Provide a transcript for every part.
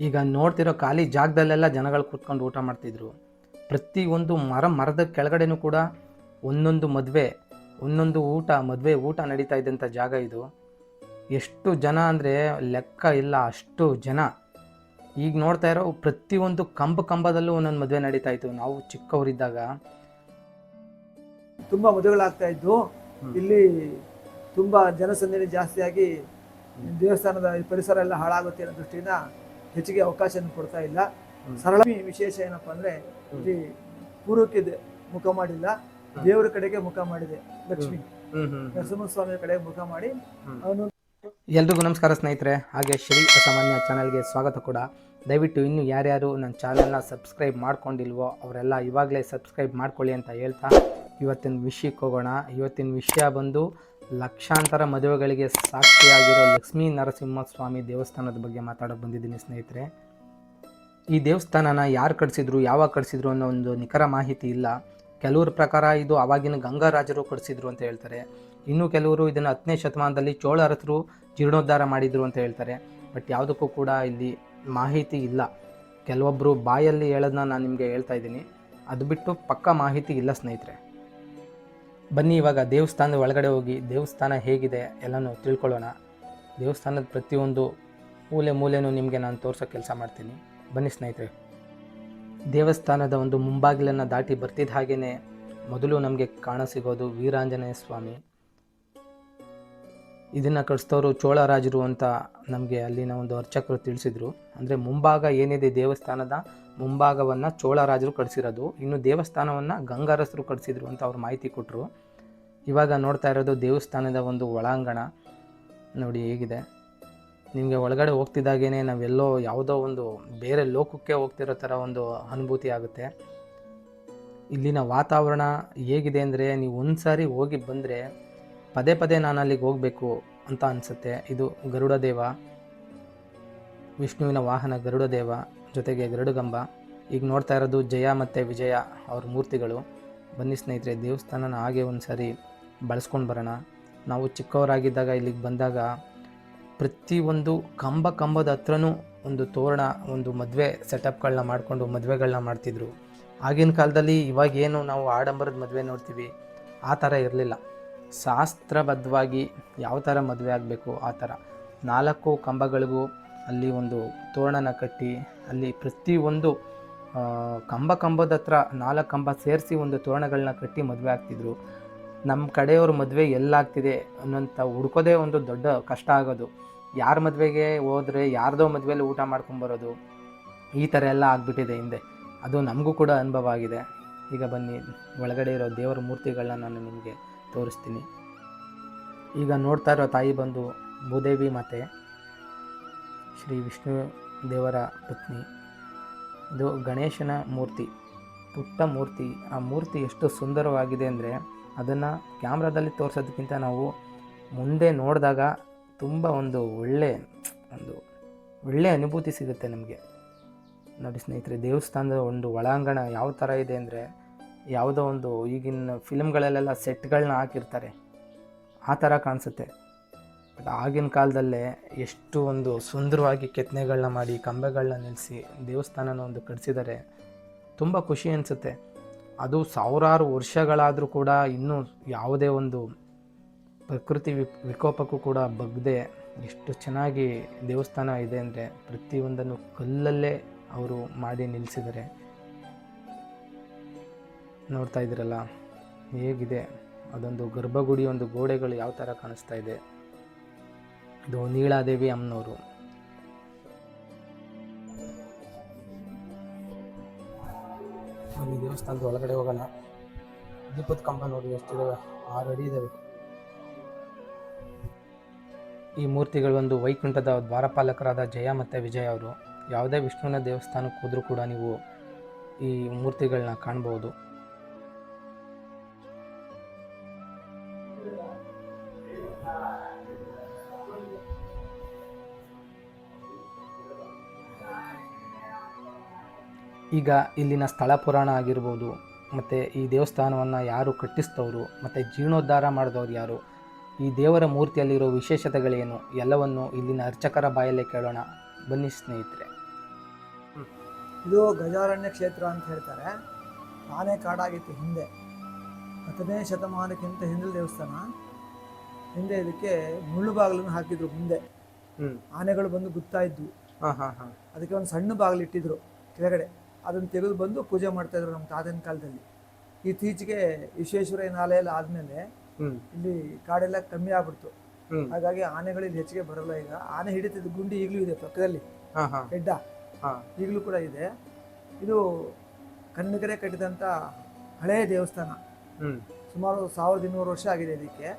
ಈಗ ನೋಡ್ತಿರೋ ಖಾಲಿ ಜಾಗದಲ್ಲೆಲ್ಲ ಜನಗಳು ಕೂತ್ಕೊಂಡು ಊಟ ಮಾಡ್ತಿದ್ರು. ಪ್ರತಿಯೊಂದು ಮರ ಮರದ ಕೆಳಗಡೆನೂ ಕೂಡ ಒಂದೊಂದು ಮದುವೆ ಒಂದೊಂದು ಊಟ ಮದುವೆ ಊಟ ನಡೀತಾ ಇದ್ದಂಥ ಜಾಗ ಇದು. ಎಷ್ಟು ಜನ ಅಂದರೆ ಲೆಕ್ಕ ಇಲ್ಲ ಅಷ್ಟು ಜನ. ಈಗ ನೋಡ್ತಾ ಇರೋ ಪ್ರತಿಯೊಂದು ಕಂಬ ಕಂಬದಲ್ಲೂ ಒಂದೊಂದು ಮದುವೆ ನಡೀತಾ ಇತ್ತು. ನಾವು ಚಿಕ್ಕವರಿದ್ದಾಗ ತುಂಬ ಮದುವೆಗಳಾಗ್ತಾ ಇದ್ದು. ಇಲ್ಲಿ ತುಂಬ ಜನಸಂದಣಿ ಜಾಸ್ತಿಯಾಗಿ ದೇವಸ್ಥಾನದ ಪರಿಸರ ಎಲ್ಲ ಹಾಳಾಗುತ್ತೆ ಅನ್ನೋ ದೃಷ್ಟಿಯಿಂದ ಹೆಚ್ಚಿಗೆ ಅವಕಾಶ ಕೊಡ್ತಾ ಇಲ್ಲ. ಸರಳ ವಿಶೇಷ ಏನಪ್ಪ ಅಂದ್ರೆ ಇಲ್ಲಿ ಪೂರ್ವಕ್ಕೆ ಮುಖ ಮಾಡಿಲ್ಲ. ದೇವರ ಕಡೆಗೆ ಮುಖ ಮಾಡಿದೆ. ಲಕ್ಷ್ಮಿ. ನರಸಿಂಹಸ್ವಾಮಿಯ ಕಡೆಗೆ ಮುಖ ಮಾಡಿ. ಅವನು ಎಲ್ರಿಗೂ ನಮಸ್ಕಾರ ಸ್ನೇಹಿತರೆ ಹಾಗೆ ಶ್ರೀ ಅಸಾಮಾನ್ಯ ಚಾನಲ್ಗೆ ಸ್ವಾಗತ ಕೂಡ. ದಯವಿಟ್ಟು ಇನ್ನು ಯಾರ್ಯಾರು ನನ್ನ ಚಾನಲ್ನ ಸಬ್ಸ್ಕ್ರೈಬ್ ಮಾಡ್ಕೊಂಡಿಲ್ವೋ ಅವರೆಲ್ಲ ಇವಾಗಲೇ ಸಬ್ಸ್ಕ್ರೈಬ್ ಮಾಡ್ಕೊಳ್ಳಿ ಅಂತ ಹೇಳ್ತಾ ಇವತ್ತಿನ ವಿಷಯಕ್ಕೆ ಹೋಗೋಣ. ಇವತ್ತಿನ ವಿಷಯ ಬಂದು ಲಕ್ಷಾಂತರ ಮದುವೆಗಳಿಗೆ ಸಾಕ್ಷಿಯಾಗಿರೋ ಲಕ್ಷ್ಮೀ ನರಸಿಂಹಸ್ವಾಮಿ ದೇವಸ್ಥಾನದ ಬಗ್ಗೆ ಮಾತಾಡೋಕೆ ಬಂದಿದ್ದೀನಿ ಸ್ನೇಹಿತರೆ. ಈ ದೇವಸ್ಥಾನನ ಯಾರು ಕಟ್ಸಿದ್ರು, ಯಾವಾಗ ಕಟ್ಸಿದ್ರು ಅನ್ನೋ ಒಂದು ನಿಖರ ಮಾಹಿತಿ ಇಲ್ಲ. ಕೆಲವ್ರ ಪ್ರಕಾರ ಇದು ಆವಾಗಿನ ಗಂಗಾರಾಜರು ಕಟ್ಸಿದ್ರು ಅಂತ ಹೇಳ್ತಾರೆ. ಇನ್ನು ಕೆಲವರು ಇದನ್ನು ಹತ್ತನೇ ಶತಮಾನದಲ್ಲಿ ಚೋಳ ಜೀರ್ಣೋದ್ಧಾರ ಮಾಡಿದ್ರು ಅಂತ ಹೇಳ್ತಾರೆ. ಬಟ್ ಯಾವುದಕ್ಕೂ ಕೂಡ ಇಲ್ಲಿ ಮಾಹಿತಿ ಇಲ್ಲ. ಕೆಲವೊಬ್ಬರು ಬಾಯಲ್ಲಿ ಹೇಳೋದನ್ನ ನಾನು ನಿಮಗೆ ಹೇಳ್ತಾ ಇದ್ದೀನಿ. ಅದು ಬಿಟ್ಟು ಪಕ್ಕ ಮಾಹಿತಿ ಇಲ್ಲ ಸ್ನೇಹಿತರೆ. ಬನ್ನಿ, ಇವಾಗ ದೇವಸ್ಥಾನದ ಒಳಗಡೆ ಹೋಗಿ, ದೇವಸ್ಥಾನ ಹೇಗಿದೆ ಎಲ್ಲನೂ ತಿಳ್ಕೊಳ್ಳೋಣ. ದೇವಸ್ಥಾನದ ಪ್ರತಿಯೊಂದು ಮೂಲೆ ಮೂಲೆನೂ ನಿಮಗೆ ನಾನು ತೋರಿಸೋ ಕೆಲಸ ಮಾಡ್ತೀನಿ. ಬನ್ನಿ ಸ್ನೇಹಿತರೆ. ದೇವಸ್ಥಾನದ ಒಂದು ಮುಂಬಾಗಿಲನ್ನು ದಾಟಿ ಬರ್ತಿದ್ದ ಹಾಗೆಯೇ ಮೊದಲು ನಮಗೆ ಕಾಣಸಿಗೋದು ವೀರಾಂಜನೇಯ ಸ್ವಾಮಿ. ಇದನ್ನು ಕಳಿಸ್ತವರು ಚೋಳರಾಜರು ಅಂತ ನಮಗೆ ಅಲ್ಲಿನ ಒಂದು ಅರ್ಚಕರು ತಿಳಿಸಿದರು. ಅಂದರೆ ಮುಂಭಾಗ ಏನಿದೆ ದೇವಸ್ಥಾನದ ಮುಂಭಾಗವನ್ನು ಚೋಳರಾಜರು ಕಟ್ಸಿರೋದು, ಇನ್ನು ದೇವಸ್ಥಾನವನ್ನು ಗಂಗಾರಸರು ಕಟ್ಸಿದ್ರು ಅಂತ ಅವ್ರು ಮಾಹಿತಿ ಕೊಟ್ಟರು ಇವಾಗ ನೋಡ್ತಾ ಇರೋದು ದೇವಸ್ಥಾನದ ಒಂದು ಒಳಾಂಗಣ. ನೋಡಿ ಹೇಗಿದೆ. ನಿಮಗೆ ಒಳಗಡೆ ಹೋಗ್ತಿದ್ದಾಗೇ ನಾವೆಲ್ಲೋ ಯಾವುದೋ ಒಂದು ಬೇರೆ ಲೋಕಕ್ಕೆ ಹೋಗ್ತಿರೋ ಥರ ಒಂದು ಅನುಭೂತಿ ಆಗುತ್ತೆ. ಇಲ್ಲಿನ ವಾತಾವರಣ ಹೇಗಿದೆ ಅಂದರೆ ನೀವು ಒಂದು ಸಾರಿ ಹೋಗಿ ಬಂದರೆ ಪದೇ ಪದೇ ನಾನು ಅಲ್ಲಿಗೆ ಹೋಗಬೇಕು ಅಂತ ಅನಿಸುತ್ತೆ. ಇದು ಗರುಡ ದೇವ ವಿಷ್ಣುವಿನ ವಾಹನ ಗರುಡ ದೇವ ಜೊತೆಗೆ ಗರುಡಗಂಬ ಈಗ ನೋಡ್ತಾ ಇರೋದು ಜಯ ಮತ್ತು ವಿಜಯ ಅವ್ರ ಮೂರ್ತಿಗಳು. ಬನ್ನಿ ಸ್ನೇಹಿತರೆ, ದೇವಸ್ಥಾನನ ಹಾಗೆ ಒಂದು ಸಾರಿ ಬಳಸ್ಕೊಂಡು ಬರೋಣ. ನಾವು ಚಿಕ್ಕವರಾಗಿದ್ದಾಗ ಇಲ್ಲಿಗೆ ಬಂದಾಗ ಪ್ರತಿಯೊಂದು ಕಂಬ ಕಂಬದ ಹತ್ರನೂ ಒಂದು ತೋರಣ, ಒಂದು ಮದುವೆ ಸೆಟಪ್ಗಳನ್ನ ಮಾಡಿಕೊಂಡು ಮದುವೆಗಳನ್ನ ಮಾಡ್ತಿದ್ರು. ಆಗಿನ ಕಾಲದಲ್ಲಿ ಇವಾಗ ಏನು ನಾವು ಆಡಂಬರದ ಮದುವೆ ನೋಡ್ತೀವಿ, ಆ ಥರ ಇರಲಿಲ್ಲ. ಶಾಸ್ತ್ರಬದ್ಧವಾಗಿ ಯಾವ ಥರ ಮದುವೆ ಆಗಬೇಕು ಆ ಥರ ನಾಲ್ಕು ಕಂಬಗಳಿಗೂ ಅಲ್ಲಿ ಒಂದು ತೋರಣನ ಕಟ್ಟಿ, ಅಲ್ಲಿ ಪ್ರತಿಯೊಂದು ಒಂದು ಕಂಬ ಕಂಬದ ಹತ್ರ ನಾಲ್ಕು ಕಂಬ ಸೇರಿಸಿ ಒಂದು ತೋರಣಗಳನ್ನ ಕಟ್ಟಿ ಮದುವೆ ಆಗ್ತಿದ್ರು. ನಮ್ಮ ಕಡೆಯವ್ರ ಮದುವೆ ಎಲ್ಲಾಗ್ತಿದೆ ಅನ್ನೋಂಥ ಹುಡ್ಕೋದೇ ಒಂದು ದೊಡ್ಡ ಕಷ್ಟ ಆಗೋದು. ಯಾರ ಮದುವೆಗೆ ಹೋದರೆ ಯಾರ್ದೋ ಮದುವೆಯಲ್ಲಿ ಊಟ ಮಾಡ್ಕೊಂಬರೋದು ಈ ಥರ ಎಲ್ಲ ಆಗಿಬಿಟ್ಟಿದೆ ಹಿಂದೆ. ಅದು ನಮಗೂ ಕೂಡ ಅನುಭವ ಆಗಿದೆ. ಈಗ ಬನ್ನಿ, ಒಳಗಡೆ ಇರೋ ದೇವರ ಮೂರ್ತಿಗಳನ್ನ ನಾನು ನಿಮಗೆ ತೋರಿಸ್ತೀನಿ. ಈಗ ನೋಡ್ತಾ ಇರೋ ತಾಯಿ ಬಂದು ಭೂದೇವಿ ಮಾತೆ. ಶ್ರೀ ವಿಷ್ಣು ದೇವರ ಪತ್ನಿ. ಇದು ಗಣೇಶನ ಮೂರ್ತಿ, ಪುಟ್ಟ ಮೂರ್ತಿ. ಆ ಮೂರ್ತಿ ಎಷ್ಟು ಸುಂದರವಾಗಿದೆ ಅಂದರೆ ಅದನ್ನು ಕ್ಯಾಮ್ರಾದಲ್ಲಿ ತೋರಿಸೋದಕ್ಕಿಂತ ನಾವು ಮುಂದೆ ನೋಡಿದಾಗ ತುಂಬ ಒಂದು ಒಳ್ಳೆ ಒಂದು ಒಳ್ಳೆ ಅನುಭೂತಿ ಸಿಗುತ್ತೆ ನಮಗೆ. ನೋಡಿ ಸ್ನೇಹಿತರೆ, ದೇವಸ್ಥಾನದ ಒಂದು ಒಳಾಂಗಣ ಯಾವ ಥರ ಇದೆ ಅಂದರೆ ಯಾವುದೋ ಒಂದು ಈಗಿನ ಫಿಲ್ಮ್ಗಳಲ್ಲೆಲ್ಲ ಸೆಟ್ಗಳನ್ನ ಹಾಕಿರ್ತಾರೆ. ಆ ಥರ ಕಾಣಿಸುತ್ತೆ. ಬಟ್ ಆಗಿನ ಕಾಲದಲ್ಲೇ ಎಷ್ಟು ಒಂದು ಸುಂದರವಾಗಿ ಕೆತ್ತನೆಗಳನ್ನ ಮಾಡಿ, ಕಂಬಗಳನ್ನ ನಿಲ್ಲಿಸಿ ದೇವಸ್ಥಾನನ ಒಂದು ಕಟ್ಸಿದ್ದಾರೆ ತುಂಬ ಖುಷಿ ಅನಿಸುತ್ತೆ. ಅದು ಸಾವಿರಾರು ವರ್ಷಗಳಾದರೂ ಕೂಡ ಇನ್ನೂ ಯಾವುದೇ ಒಂದು ಪ್ರಕೃತಿ ವಿಕೋಪಕ್ಕೂ ಕೂಡ ಬಗ್ಗದೆ ಎಷ್ಟು ಚೆನ್ನಾಗಿ ದೇವಸ್ಥಾನ ಇದೆ ಅಂದರೆ ಪ್ರತಿಯೊಂದನ್ನು ಕಲ್ಲಲ್ಲೇ ಅವರು ಮಾಡಿ ನಿಲ್ಲಿಸಿದ್ದಾರೆ ನೋಡ್ತಾ ಇದ್ದೀರಲ್ಲ, ಹೇಗಿದೆ? ಅದೊಂದು ಗರ್ಭಗುಡಿ, ಒಂದು ಗೋಡೆಗಳು ಯಾವ ಥರ ಕಾಣಿಸ್ತಾ ಇದೆ? ಇದು ನೀಳಾದೇವಿ ಅಮ್ಮನವರು. ಈ ದೇವಸ್ಥಾನದ ಒಳಗಡೆ ಹೋಗೋಣ. ದೀಪದ ಕಂಬ ನೋಡಿ ಎಷ್ಟಿದಾವೆ. ಆರು ಅಡಿ ಇದಾವೆ. ಈ ಮೂರ್ತಿಗಳು ಒಂದು ವೈಕುಂಠದ ದ್ವಾರಪಾಲಕರಾದ ಜಯ ಮತ್ತು ವಿಜಯ ಅವರು. ಯಾವುದೇ ವಿಷ್ಣುವಿನ ದೇವಸ್ಥಾನಕ್ಕೆ ಹೋದರೂ ಕೂಡ ನೀವು ಈ ಮೂರ್ತಿಗಳನ್ನ ಕಾಣ್ಬೋದು. ಈಗ ಇಲ್ಲಿನ ಸ್ಥಳ ಪುರಾಣ ಆಗಿರ್ಬೋದು ಮತ್ತು ಈ ದೇವಸ್ಥಾನವನ್ನು ಯಾರು ಕಟ್ಟಿಸಿದವರು ಮತ್ತು ಜೀರ್ಣೋದ್ಧಾರ ಮಾಡಿದವರು ಯಾರು ಈ ದೇವರ ಮೂರ್ತಿಯಲ್ಲಿರೋ ವಿಶೇಷತೆಗಳೇನು ಎಲ್ಲವನ್ನು ಇಲ್ಲಿನ ಅರ್ಚಕರ ಬಾಯಲ್ಲೇ ಕೇಳೋಣ. ಬನ್ನಿ ಸ್ನೇಹಿತರೆ. ಇದು ಗಜಾರಣ್ಯ ಕ್ಷೇತ್ರ ಅಂತ ಹೇಳ್ತಾರೆ. ಆನೆ ಕಾಡಾಗಿತ್ತು ಹಿಂದೆ. ಹತ್ತನೇ ಶತಮಾನಕ್ಕಿಂತ ಹಿಂದಿನ ದೇವಸ್ಥಾನ. ಹಿಂದೆ ಇದಕ್ಕೆ ಮುಳ್ಳು ಬಾಗಿಲನ್ನು ಹಾಕಿದ್ರು ಮುಂದೆ. ಆನೆಗಳು ಬಂದು ಗುತ್ತಾ ಇದ್ವು ಹಾ ಹಾ ಹಾ. ಅದಕ್ಕೆ ಒಂದು ಸಣ್ಣ ಬಾಗಿಲು ಇಟ್ಟಿದ್ರು ಕೆಳಗಡೆ. ಅದನ್ನು ತೆಗೆದು ಬಂದು ಪೂಜೆ ಮಾಡ್ತಾ ಇದ್ರು ನಮ್ಮ ತಾತನ ಕಾಲದಲ್ಲಿ. ಇತ್ತೀಚೆಗೆ ವಿಶ್ವೇಶ್ವರಯ್ಯನ ಆಲಯ ಆದಮೇಲೆ ಇಲ್ಲಿ ಕಾಡೆಲ್ಲ ಕಮ್ಮಿ ಆಗ್ಬಿಡ್ತು. ಹಾಗಾಗಿ ಆನೆಗಳು ಇಲ್ಲಿ ಹೆಚ್ಚಿಗೆ ಬರಲ್ಲ ಈಗ. ಆನೆ ಹಿಡಿತಿದ್ದ ಗುಂಡಿ ಈಗಲೂ ಇದೆ ಪಕ್ಕದಲ್ಲಿ. ಹೆಡ್ಡ. ಈಗಲೂ ಕೂಡ ಇದೆ. ಇದು ಕನ್ನಗರೆ ಕಟ್ಟಿದಂಥ ಹಳೆಯ ದೇವಸ್ಥಾನ. ಸುಮಾರು ಸಾವಿರದ ಇನ್ನೂರು ವರ್ಷ ಆಗಿದೆ ಇದಕ್ಕೆ.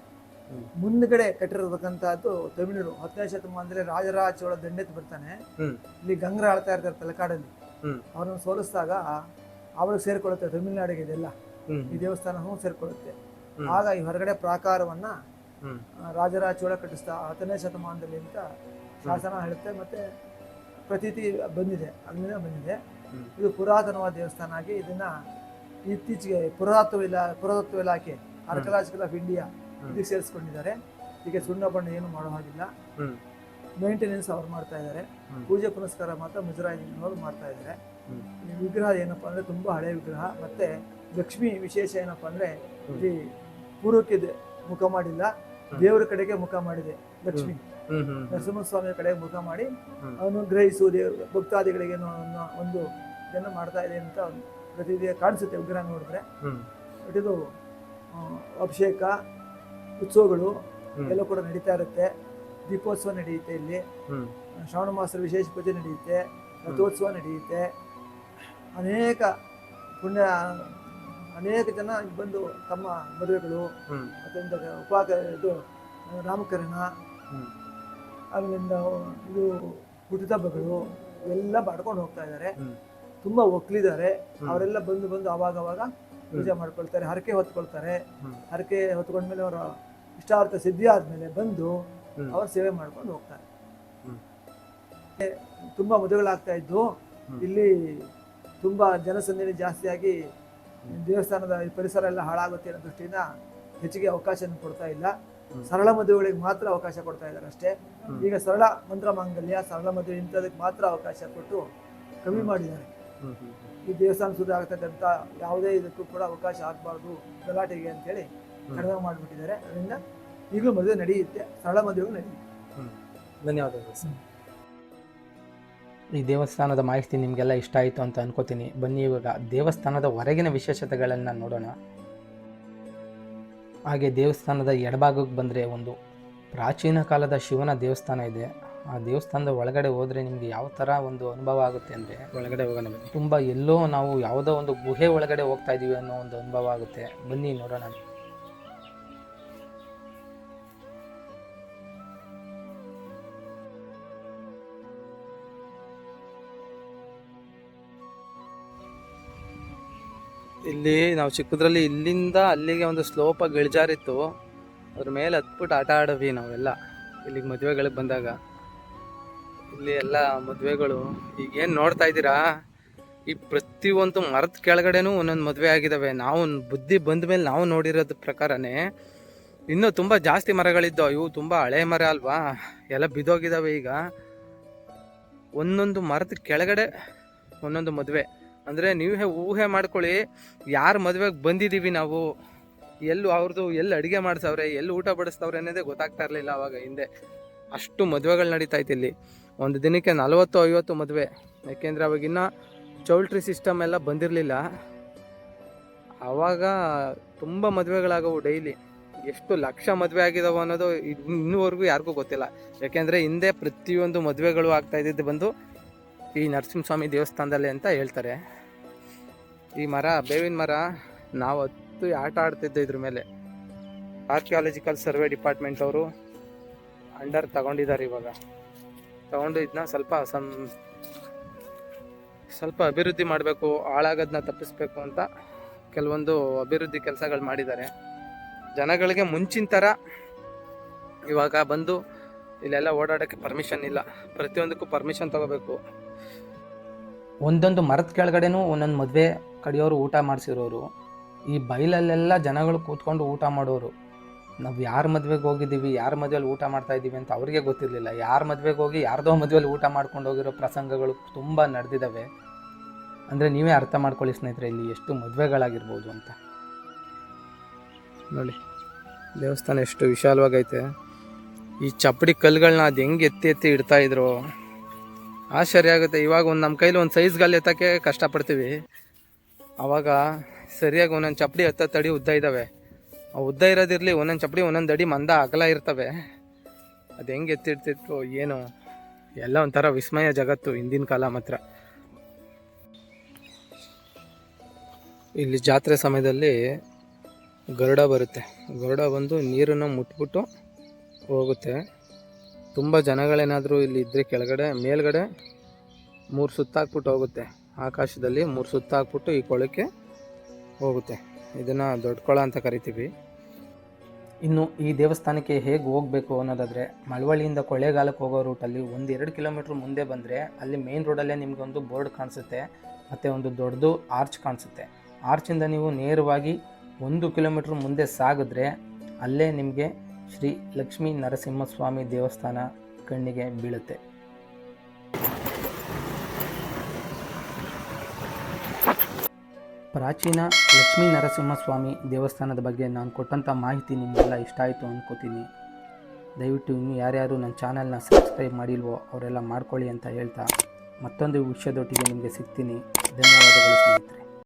ಮುಂದ್ಗಡೆ ಕಟ್ಟಿರತಕ್ಕಂಥದ್ದು ತಮಿಳು ಹತ್ತನೇ ಶತಮಾನದಲ್ಲಿ ರಾಜರಾಜ ಚೋಳ ದಂಡೆತ್ ಬರ್ತಾನೆ. ಇಲ್ಲಿ ಗಂಗರ ಆಳ್ತಾ ಇರ್ತಾರೆ ತಲಕಾಡಲ್ಲಿ. ಅವ್ರನ್ನ ಸೋಲಿಸಿದಾಗ ಅವಳಿಗೆ ಸೇರಿಕೊಳ್ಳುತ್ತೆ ತಮಿಳುನಾಡಿಗೆ ಇದೆಲ್ಲ. ಈ ದೇವಸ್ಥಾನವೂ ಸೇರಿಕೊಳ್ಳುತ್ತೆ. ಆಗ ಈ ಹೊರಗಡೆ ಪ್ರಾಕಾರವನ್ನ ರಾಜರಾಜ ಚೋಳ ಕಟ್ಟಿಸ್ತಾ ಹತ್ತನೇ ಶತಮಾನದಲ್ಲಿ ಅಂತ ಶಾಸನ ಹೇಳುತ್ತೆ ಮತ್ತೆ ಪ್ರತೀತಿ ಬಂದಿದೆ ಅಲ್ಲಿಂದ ಬಂದಿದೆ. ಇದು ಪುರಾತನವಾದ ದೇವಸ್ಥಾನ ಆಗಿ ಇದನ್ನ ಇತ್ತೀಚೆಗೆ ಪುರಾತತ್ವ ಇಲಾ ಪುರಾತತ್ವ ಇಲಾಖೆ ಆರ್ಕಲಾಜಿಕಲ್ ಆಫ್ ಇಂಡಿಯಾ. ಇದಕ್ಕೆ ಸೇರಿಸ್ಕೊಂಡಿದ್ದಾರೆ. ಇದಕ್ಕೆ ಸುಣ್ಣ ಬಣ್ಣ ಏನು ಮಾಡೋ ಹಾಗಿಲ್ಲ. ಮೇಂಟೆನೆನ್ಸ್ ಅವ್ರು ಮಾಡ್ತಾ ಇದ್ದಾರೆ. ಪೂಜೆ ಪುನಸ್ಕಾರ ಮಾತ್ರ ಮುಜರಾಯಿನವರು ಮಾಡ್ತಾ ಇದ್ದಾರೆ. ಈ ವಿಗ್ರಹ ಏನಪ್ಪ ಅಂದರೆ ತುಂಬ ಹಳೆಯ ವಿಗ್ರಹ. ಮತ್ತು ಲಕ್ಷ್ಮಿ ವಿಶೇಷ ಏನಪ್ಪ ಅಂದರೆ ಇಲ್ಲಿ ಪೂರ್ವಕ್ಕೆ ಮುಖ ಮಾಡಿಲ್ಲ. ದೇವರ ಕಡೆಗೆ ಮುಖ ಮಾಡಿದೆ ಲಕ್ಷ್ಮಿ. ನರಸಿಂಹಸ್ವಾಮಿಯ ಕಡೆಗೆ ಮುಖ ಮಾಡಿ ಅವನು ಅನುಗ್ರಹಿಸು ದೇವ ಭಕ್ತಾದಿಗಳಿಗೆ ಒಂದು ಇದನ್ನು ಮಾಡ್ತಾ ಇದೆ ಅಂತ ಪ್ರತಿದಿನ ಕಾಣಿಸುತ್ತೆ ವಿಗ್ರಹ ನೋಡಿದ್ರೆ. ಬಟ್ ಇದು ಅಭಿಷೇಕ ಉತ್ಸವಗಳು ಎಲ್ಲ ಕೂಡ ನಡೀತಾ ಇರುತ್ತೆ. ದೀಪೋತ್ಸವ ನಡೆಯುತ್ತೆ ಇಲ್ಲಿ. ಶ್ರಾವಣ ಮಾಸದ ವಿಶೇಷ ಪೂಜೆ ನಡೆಯುತ್ತೆ ರಥೋತ್ಸವ ನಡೆಯುತ್ತೆ. ಅನೇಕ ಪುಣ್ಯ ಅನೇಕ ಜನ ಇಲ್ಲಿ ಬಂದು ತಮ್ಮ ಮದುವೆಗಳು ಅದರಿಂದ ಉಪಾಕ ಇದು ನಾಮಕರಣ ಆಮೇಲಿಂದ ಇದು ಹುಟ್ಟಿದಬ್ಬಗಳು ಎಲ್ಲ ಮಾಡ್ಕೊಂಡು ಹೋಗ್ತಾ ಇದ್ದಾರೆ. ತುಂಬ ಒಕ್ಲಿದ್ದಾರೆ ಅವರೆಲ್ಲ ಬಂದು ಬಂದು ಅವಾಗ ಅವಾಗ ಪೂಜೆ ಮಾಡ್ಕೊಳ್ತಾರೆ ಹರಕೆ ಹೊತ್ಕೊಳ್ತಾರೆ. ಹರಕೆ ಹೊತ್ಕೊಂಡ್ಮೇಲೆ ಅವರ ಇಷ್ಟಾರ್ಥ ಸಿದ್ಧಿ ಆದ್ಮೇಲೆ ಬಂದು. ಅವ್ರ ಸೇವೆ ಮಾಡ್ಕೊಂಡು ಹೋಗ್ತಾರೆ. ತುಂಬಾ ಮದುವೆಗಳಾಗ್ತಾ ಇದ್ದು ಇಲ್ಲಿ ತುಂಬಾ ಜನಸಂದಣಿ ಜಾಸ್ತಿಯಾಗಿ ದೇವಸ್ಥಾನದ ಪರಿಸರ ಎಲ್ಲ ಹಾಳಾಗುತ್ತೆ ಅನ್ನೋ ದೃಷ್ಟಿಯಿಂದ ಹೆಚ್ಚಿಗೆ ಅವಕಾಶ ಕೊಡ್ತಾ ಇಲ್ಲ. ಸರಳ ಮದುವೆಗಳಿಗೆ ಮಾತ್ರ ಅವಕಾಶ ಕೊಡ್ತಾ ಇದ್ದಾರೆ ಅಷ್ಟೇ. ಈಗ ಸರಳ ಮಂತ್ರ ಮಾಂಗಲ್ಯ ಸರಳ ಮದುವೆ ಇಂಥದಕ್ಕೆ ಮಾತ್ರ ಅವಕಾಶ ಕೊಟ್ಟು ಕಮ್ಮಿ ಮಾಡಿದ್ದಾರೆ. ಈ ದೇವಸ್ಥಾನ ಅಂತ ಯಾವುದೇ ಇದಕ್ಕೂ ಕೂಡ ಅವಕಾಶ ಆಗಬಾರ್ದು ಗಲಾಟೆಗೆ ಅಂತೇಳಿ ಕಡಿಮೆ ಮಾಡಿಬಿಟ್ಟಿದ್ದಾರೆ. ಅದರಿಂದ ಈಗಲೂ ಮದುವೆ ನಡೆಯುತ್ತೆ ಸರಳ ಮದುವೆಗಳು ನಡೆಯುತ್ತೆ. ಧನ್ಯವಾದಗಳು ಸರ್. ಈ ದೇವಸ್ಥಾನದ ಮಾಹಿತಿ ನಿಮಗೆಲ್ಲ ಇಷ್ಟ ಆಯಿತು ಅಂತ ಅನ್ಕೋತೀನಿ. ಬನ್ನಿ ಇವಾಗ ದೇವಸ್ಥಾನದ ಹೊರಗಿನ ವಿಶೇಷತೆಗಳನ್ನು ನೋಡೋಣ. ಹಾಗೆ ದೇವಸ್ಥಾನದ ಎಡಭಾಗಕ್ಕೆ ಬಂದರೆ ಒಂದು ಪ್ರಾಚೀನ ಕಾಲದ ಶಿವನ ದೇವಸ್ಥಾನ ಇದೆ. ಆ ದೇವಸ್ಥಾನದ ಒಳಗಡೆ ಹೋದರೆ ನಿಮಗೆ ಯಾವ ಥರ ಒಂದು ಅನುಭವ ಆಗುತ್ತೆ ಅಂದರೆ ಒಳಗಡೆ ಹೋಗೋಣ ತುಂಬ ಎಲ್ಲೋ ನಾವು ಯಾವುದೋ ಒಂದು ಗುಹೆ ಒಳಗಡೆ ಹೋಗ್ತಾ ಇದ್ದೀವಿ ಅನ್ನೋ ಒಂದು ಅನುಭವ ಆಗುತ್ತೆ. ಬನ್ನಿ ನೋಡೋಣ. ಇಲ್ಲಿ ನಾವು ಚಿಕ್ಕದ್ರಲ್ಲಿ ಇಲ್ಲಿಂದ ಅಲ್ಲಿಗೆ ಒಂದು ಸ್ಲೋಪ ಗಿಳಿಜಾರಿತ್ತು. ಅದ್ರ ಮೇಲೆ ಹತ್ಬಿಟ್ಟು ಆಟ ಆಡವಿ ನಾವೆಲ್ಲ. ಇಲ್ಲಿಗೆ ಮದುವೆಗಳಿಗೆ ಬಂದಾಗ. ಇಲ್ಲಿ ಎಲ್ಲ ಮದುವೆಗಳು. ಈಗ ಏನು ನೋಡ್ತಾ ಇದ್ದೀರಾ? ಈ ಪ್ರತಿಯೊಂದು ಮರದ ಕೆಳಗಡೆನೂ ಒಂದೊಂದು ಮದುವೆ ಆಗಿದ್ದಾವೆ ನಾವು ಬುದ್ಧಿ ಬಂದ ಮೇಲೆ ನಾವು ನೋಡಿರೋದ್ ಪ್ರಕಾರನೇ ಇನ್ನೂ ತುಂಬ ಜಾಸ್ತಿ ಮರಗಳಿದ್ದವು. ಇವು ತುಂಬ ಹಳೆ ಮರ ಅಲ್ವಾ? ಎಲ್ಲ ಬಿದ್ದೋಗಿದ್ದಾವೆ ಈಗ. ಒಂದೊಂದು ಮರದ ಕೆಳಗಡೆ ಒಂದೊಂದು ಮದುವೆ. ಅಂದರೆ ನೀವೇ ಊಹೆ ಮಾಡ್ಕೊಳ್ಳಿ, ಯಾರ ಮದುವೆಗೆ ಬಂದಿದ್ದೀವಿ ನಾವು, ಎಲ್ಲೂ ಅವ್ರದ್ದು ಎಲ್ಲಿ ಅಡುಗೆ ಮಾಡಿಸವ್ರೆ, ಎಲ್ಲಿ ಊಟ ಬಡಿಸ್ತವ್ರೆ ಅನ್ನೋದೇ ಗೊತ್ತಾಗ್ತಾ ಇರಲಿಲ್ಲ ಅವಾಗ ಹಿಂದೆ. ಅಷ್ಟು ಮದುವೆಗಳು ನಡೀತಾ ಇತ್ತು ಇಲ್ಲಿ. ಒಂದು ದಿನಕ್ಕೆ ನಲವತ್ತು, ಐವತ್ತು ಮದುವೆ. ಯಾಕೆಂದರೆ ಅವಾಗಿನ್ನ ಚೌಲ್ಟ್ರಿ ಸಿಸ್ಟಮ್ ಎಲ್ಲ ಬಂದಿರಲಿಲ್ಲ. ಆವಾಗ ತುಂಬ ಮದುವೆಗಳಾಗವು ಡೈಲಿ. ಎಷ್ಟು ಲಕ್ಷ ಮದುವೆ ಆಗಿದಾವೆ ಅನ್ನೋದು ಇನ್- ಇನ್ನೂವರೆಗೂ ಯಾರಿಗೂ ಗೊತ್ತಿಲ್ಲ. ಯಾಕೆಂದರೆ ಹಿಂದೆ ಪ್ರತಿಯೊಂದು ಮದುವೆಗಳು ಆಗ್ತಾ ಇದ್ದಿದ್ದು ಬಂದು ಈ ನರಸಿಂಹಸ್ವಾಮಿ ದೇವಸ್ಥಾನದಲ್ಲಿ ಅಂತ ಹೇಳ್ತಾರೆ. ಈ ಮರ, ಬೇವಿನ ಮರ, ನಾವು ಹತ್ತು ಆಟ ಆಡ್ತಿದ್ದೆ ಇದ್ರ ಮೇಲೆ. ಆರ್ಕಿಯಾಲಜಿಕಲ್ ಸರ್ವೆ ಡಿಪಾರ್ಟ್ಮೆಂಟ್ ಅವರು ಅಂಡರ್ ತಗೊಂಡಿದ್ದಾರೆ ಇವಾಗ. ತಗೊಂಡು ಇದನ್ನ ಸ್ವಲ್ಪ ಸಂ, ಸ್ವಲ್ಪ ಅಭಿವೃದ್ಧಿ ಮಾಡಬೇಕು ಹಾಳಾಗೋದನ್ನ ತಪ್ಪಿಸ್ಬೇಕು ಅಂತ ಕೆಲವೊಂದು ಅಭಿವೃದ್ಧಿ ಕೆಲಸಗಳು ಮಾಡಿದ್ದಾರೆ ಜನಗಳಿಗೆ ಮುಂಚಿನ ಥರ ಇವಾಗ ಬಂದು ಇಲ್ಲೆಲ್ಲ ಓಡಾಡೋಕ್ಕೆ ಪರ್ಮಿಷನ್ ಇಲ್ಲ. ಪ್ರತಿಯೊಂದಕ್ಕೂ ಪರ್ಮಿಷನ್ ತಗೋಬೇಕು. ಒಂದೊಂದು ಮರದ ಕೆಳಗಡೆನೂ ಒಂದೊಂದು ಮದುವೆ ಕಡಿಯೋರು ಊಟ ಮಾಡಿಸಿರೋರು. ಈ ಬೈಲಲ್ಲೆಲ್ಲ ಜನಗಳು ಕೂತ್ಕೊಂಡು ಊಟ ಮಾಡೋರು. ನಾವು ಯಾರ ಮದುವೆಗೆ ಹೋಗಿದ್ದೀವಿ, ಯಾರ ಮದುವೆಲಿ ಊಟ ಮಾಡ್ತಾ ಇದ್ದೀವಿ ಅಂತ ಅವ್ರಿಗೆ ಗೊತ್ತಿರಲಿಲ್ಲ. ಯಾರ ಮದುವೆಗೆ ಹೋಗಿ, ಯಾರದೋ ಮದುವೆಲಿ ಊಟ ಮಾಡ್ಕೊಂಡು ಹೋಗಿರೋ ಪ್ರಸಂಗಗಳು ತುಂಬ ನಡೆದಿದ್ದಾವೆ ಅಂದರೆ ನೀವೇ ಅರ್ಥ ಮಾಡ್ಕೊಳ್ಳಿ ಸ್ನೇಹಿತರೆ, ಇಲ್ಲಿ ಎಷ್ಟು ಮದುವೆಗಳಾಗಿರ್ಬೋದು ಅಂತ. ನೋಡಿ, ದೇವಸ್ಥಾನ ಎಷ್ಟು ವಿಶಾಲವಾಗೈತೆ. ಈ ಚಪ್ಪಡಿ ಕಲ್ಲುಗಳನ್ನ ಅದು ಹೆಂಗೆ ಎತ್ತಿ ಎತ್ತಿ ಇಡ್ತಾ ಇದ್ರು ಆಶ್ಚರ್ಯ ಆಗುತ್ತೆ. ಇವಾಗ ಒಂದು ನಮ್ಮ ಕೈಲಿ ಒಂದು ಸೈಜ್ ಗಲ್ಲು ಎತ್ತಕ್ಕೆ ಕಷ್ಟಪಡ್ತೀವಿ. ಆವಾಗ ಸರಿಯಾಗಿ ಒಂದೊಂದು ಚಪ್ಪಡಿ ಹತ್ತ ತಡಿ ಉದ್ದ ಇದ್ದಾವೆ ಆ ಉದ್ದ ಇರೋದಿರಲಿ, ಒಂದೊಂದು ಚಪ್ಪಡಿ, ಒಂದೊಂದು ಅಡಿ ಮಂದ ಅಗಲ ಇರ್ತವೆ. ಅದು ಹೆಂಗೆ ಎತ್ತಿಡ್ತಿತ್ತು ಏನು. ಎಲ್ಲ ಒಂಥರ ವಿಸ್ಮಯ ಜಗತ್ತು ಹಿಂದಿನ ಕಾಲ ಮಾತ್ರ. ಇಲ್ಲಿ ಜಾತ್ರೆ ಸಮಯದಲ್ಲಿ ಗರುಡ ಬರುತ್ತೆ. ಗರುಡ ಬಂದು ನೀರನ್ನು ಮುಟ್ಬಿಟ್ಟು ಹೋಗುತ್ತೆ. ತುಂಬ ಜನಗಳೇನಾದರೂ ಇಲ್ಲಿ ಇದ್ದರೆ ಕೆಳಗಡೆ, ಮೇಲ್ಗಡೆ ಮೂರು ಸುತ್ತಾಕ್ಬಿಟ್ಟು ಹೋಗುತ್ತೆ. ಆಕಾಶದಲ್ಲಿ ಮೂರು ಸುತ್ತಾಕ್ಬಿಟ್ಟು ಈ ಕೊಳಕ್ಕೆ ಹೋಗುತ್ತೆ. ಇದನ್ನು ದೊಡ್ಡ ಕೊಳ ಅಂತ ಕರಿತೀವಿ. ಇನ್ನು ಈ ದೇವಸ್ಥಾನಕ್ಕೆ ಹೇಗೆ ಹೋಗಬೇಕು ಅನ್ನೋದಾದರೆ, ಮಳವಳ್ಳಿಯಿಂದ ಕೊಳೆಗಾಲಕ್ಕೆ ಹೋಗೋ ರೂಟಲ್ಲಿ ಒಂದು ಎರಡು ಕಿಲೋಮೀಟ್ರ್ ಮುಂದೆ ಬಂದರೆ ಅಲ್ಲಿ ಮೇನ್ ರೋಡಲ್ಲೇ ನಿಮಗೆ ಒಂದು ಬೋರ್ಡ್ ಕಾಣಿಸುತ್ತೆ, ಮತ್ತು ಒಂದು ದೊಡ್ಡದು ಆರ್ಚ್ ಕಾಣಿಸುತ್ತೆ. ಆರ್ಚಿಂದ ನೀವು ನೇರವಾಗಿ ಒಂದು ಕಿಲೋಮೀಟ್ರ್ ಮುಂದೆ ಸಾಗಿದ್ರೆ ಅಲ್ಲೇ ನಿಮಗೆ ಶ್ರೀ ಲಕ್ಷ್ಮೀ ನರಸಿಂಹಸ್ವಾಮಿ ದೇವಸ್ಥಾನ ಕಣ್ಣಿಗೆ ಬೀಳುತ್ತೆ. ಪ್ರಾಚೀನ ಲಕ್ಷ್ಮೀ ನರಸಿಂಹಸ್ವಾಮಿ ದೇವಸ್ಥಾನದ ಬಗ್ಗೆ ನಾನು ಕೊಟ್ಟಂಥ ಮಾಹಿತಿ ನಿಮಗೆಲ್ಲ ಇಷ್ಟ ಆಯಿತು ಅಂದ್ಕೋತೀನಿ ದಯವಿಟ್ಟು ಇನ್ನು ಯಾರ್ಯಾರು ನನ್ನ ಚಾನಲ್ನ ಸಬ್ಸ್ಕ್ರೈಬ್ ಮಾಡಿಲ್ವೋ ಅವರೆಲ್ಲ ಮಾಡ್ಕೊಳ್ಳಿ ಅಂತ ಹೇಳ್ತಾ ಮತ್ತೊಂದು ವಿಷಯದೊಟ್ಟಿಗೆ ನಿಮಗೆ ಸಿಗ್ತೀನಿ. ಧನ್ಯವಾದಗಳು ಸ್ನೇಹಿತರೆ.